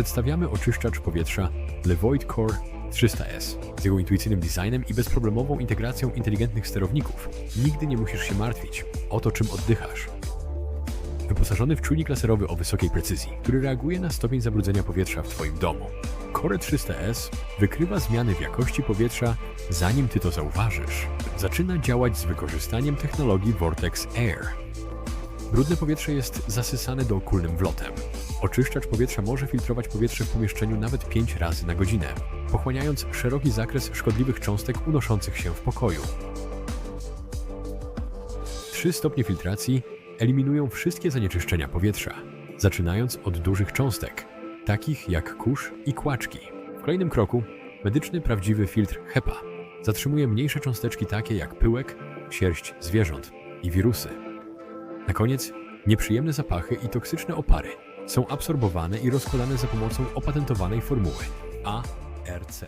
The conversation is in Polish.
przedstawiamy oczyszczacz powietrza Levoit Core 300S. Z jego intuicyjnym designem i bezproblemową integracją inteligentnych sterowników nigdy nie musisz się martwić o to, czym oddychasz. Wyposażony w czujnik laserowy o wysokiej precyzji, który reaguje na stopień zabrudzenia powietrza w Twoim domu. Core 300S wykrywa zmiany w jakości powietrza, zanim Ty to zauważysz. Zaczyna działać z wykorzystaniem technologii Vortex Air. Brudne powietrze jest zasysane dookólnym wlotem. Oczyszczacz powietrza może filtrować powietrze w pomieszczeniu nawet 5 razy na godzinę, pochłaniając szeroki zakres szkodliwych cząstek unoszących się w pokoju. Trzy stopnie filtracji eliminują wszystkie zanieczyszczenia powietrza, zaczynając od dużych cząstek, takich jak kurz i kłaczki. W kolejnym kroku medyczny prawdziwy filtr HEPA zatrzymuje mniejsze cząsteczki takie jak pyłek, sierść zwierząt i wirusy. Na koniec nieprzyjemne zapachy i toksyczne opary są absorbowane i rozkładane za pomocą opatentowanej formuły ARC.